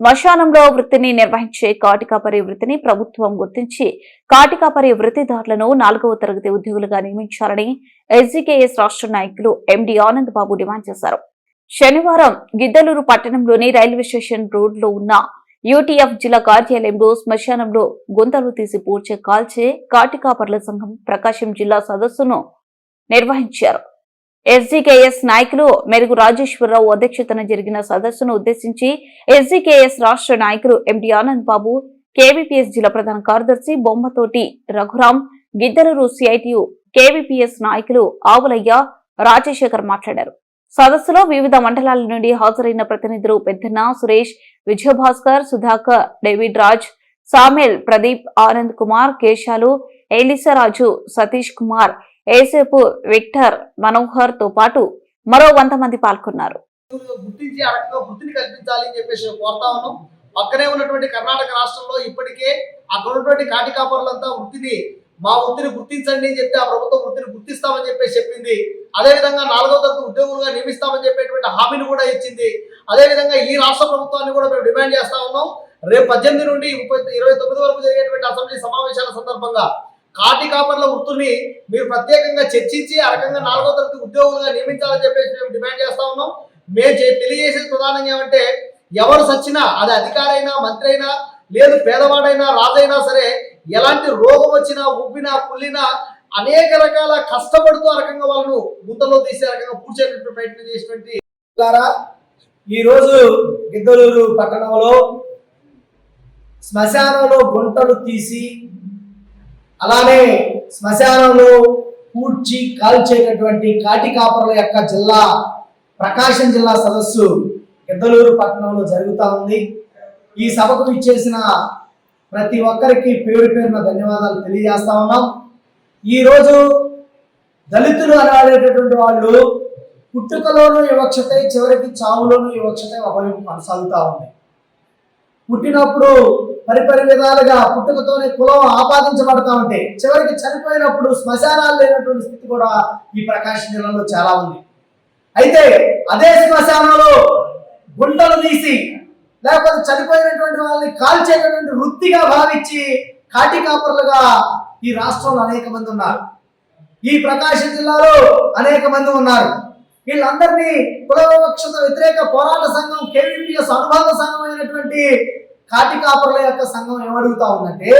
శ్మశానంలో వృత్తిని నిర్వహించే కాటికాపరి వృత్తిని ప్రభుత్వం గుర్తించి కాటికాపరి వృత్తిదారులను నాలుగవ తరగతి ఉద్యోగులుగా నియమించాలని ఎస్జీకేఎస్ రాష్ట్ర నాయకులు ఎండి ఆనంద్ బాబు డిమాండ్ చేశారు. శనివారం గిద్దలూరు పట్టణంలోని రైల్వే స్టేషన్ రోడ్లో ఉన్న యూటీఎఫ్ జిల్లా కార్యాలయంలో శ్మశానంలో గుంతలు తీసి పూడ్చే కాల్చే కాటికాపర్ల సంఘం ప్రకాశం జిల్లా సదస్సును నిర్వహించారు. ఎస్జీకేఎస్ నాయకులు మెరుగు రాజేశ్వరరావు అధ్యక్షతన జరిగిన సదస్సును ఉద్దేశించి ఎస్జీకేఎస్ రాష్ట్ర నాయకులు ఎండి ఆనంద్ బాబు కేవీపీఎస్ జిల్లా ప్రధాన కార్యదర్శి బొమ్మతోటి రఘురాం గిద్దరూరు సిఐటియు కేవీపీఎస్ నాయకులు ఆవులయ్య రాజశేఖర్ మాట్లాడారు. సదస్సులో వివిధ మండలాల నుండి హాజరైన ప్రతినిధులు పెద్దన్న సురేష్ విజయభాస్కర్ సుధాకర్ డేవిడ్ రాజ్ సామేల్ ప్రదీప్ ఆనంద్ కుమార్ కేశాలు ఏలిసరాజు సతీష్ కుమార్ ఏసేపు విక్టర్ మనోహర్తో పాటు మరో వంద మంది పాల్గొన్నారు. గుర్తించి ఆ రకంగా వృత్తిని కల్పించాలి అని చెప్పేసి కోరుతా ఉన్నాం పక్కనే ఉన్నటువంటి కర్ణాటక రాష్ట్రంలో ఇప్పటికే అక్కడ ఉన్నటువంటి కాటి కాపర్లంతా వృత్తిని మా వృత్తిని గుర్తించండి అని చెప్తే ఆ ప్రభుత్వం వృత్తిని గుర్తిస్తామని చెప్పేసి చెప్పింది. అదే విధంగా నాలుగో తరగతి ఉద్యోగులుగా నియమిస్తామని చెప్పేటువంటి హామీని కూడా ఇచ్చింది. అదే విధంగా ఈ రాష్ట్ర ప్రభుత్వాన్ని కూడా మేము డిమాండ్ చేస్తా ఉన్నాం. రేపు పద్దెనిమిది నుండి ముప్పై ఇరవై తొమ్మిది వరకు జరిగేటువంటి అసెంబ్లీ సమావేశాల సందర్భంగా కాటి కాపర్ల వృత్తిని మీరు ప్రత్యేకంగా చర్చించి ఆ రకంగా నాలుగో తరగతి ఉద్యోగులుగా నియమించాలని చెప్పేసి మేము డిమాండ్ చేస్తా ఉన్నాం. మేము చే- తెలియజేసేది ప్రధానంగా ఏమంటే ఎవరు సచ్చినా అది అధికారైనా మంత్రి అయినా లేదు పేదవాడైనా రాజైనా సరే ఎలాంటి రోగం వచ్చినా ఉబ్బినా కుళ్ళినా అనేక రకాల కష్టపడుతూ ఆ రకంగా వాళ్ళను గుంతలో తీసే రకంగా పూడ్చేటువంటి ప్రయత్నం చేసినటువంటి ద్వారా ఈరోజు గిద్దలూరు పట్టణంలో శ్మశానంలో గుంటలు తీసి అలానే శ్మశానంలో పూడ్చి కాల్చేటటువంటి కాటి కాపరుల యొక్క జిల్లా ప్రకాశం జిల్లా సదస్సు గిద్దలూరు పట్టణంలో జరుగుతూ ఉంది. ఈ సభకు ఇచ్చేసిన ప్రతి ఒక్కరికి పేరు పేరున ధన్యవాదాలు తెలియజేస్తా ఉన్నాం. ఈరోజు దళితులు అనబడేటటువంటి వాళ్ళు పుట్టుకలోనూ వివక్షతే చివరికి చావులోనూ వివక్షతే ఒకవైపు కొనసాగుతూ ఉంది. పుట్టినప్పుడు పరిపరి విధాలుగా పుట్టుకతోనే కులం ఆపాదించబడతా ఉంటే చివరికి చనిపోయినప్పుడు శ్మశానాలు లేనటువంటి స్థితి కూడా ఈ ప్రకాశం జిల్లాలో చాలా ఉంది. అయితే అదే శ్మశానంలో గుంటలు తీసి లేకపోతే చనిపోయినటువంటి వాళ్ళని కాల్చేటటువంటి వృత్తిగా భావించి కాటి కాపర్లుగా ఈ రాష్ట్రంలో అనేక మంది ఉన్నారు. ఈ ప్రకాశం జిల్లాలో అనేక మంది ఉన్నారు. వీళ్ళందరినీ కుల వ్యతిరేక పోరాట సంఘం కేవీపీఎస్ అనుబంధ సంఘం అయినటువంటి కాటి కాపర్ల యొక్క సంఘం ఏమడుగుతా ఉందంటే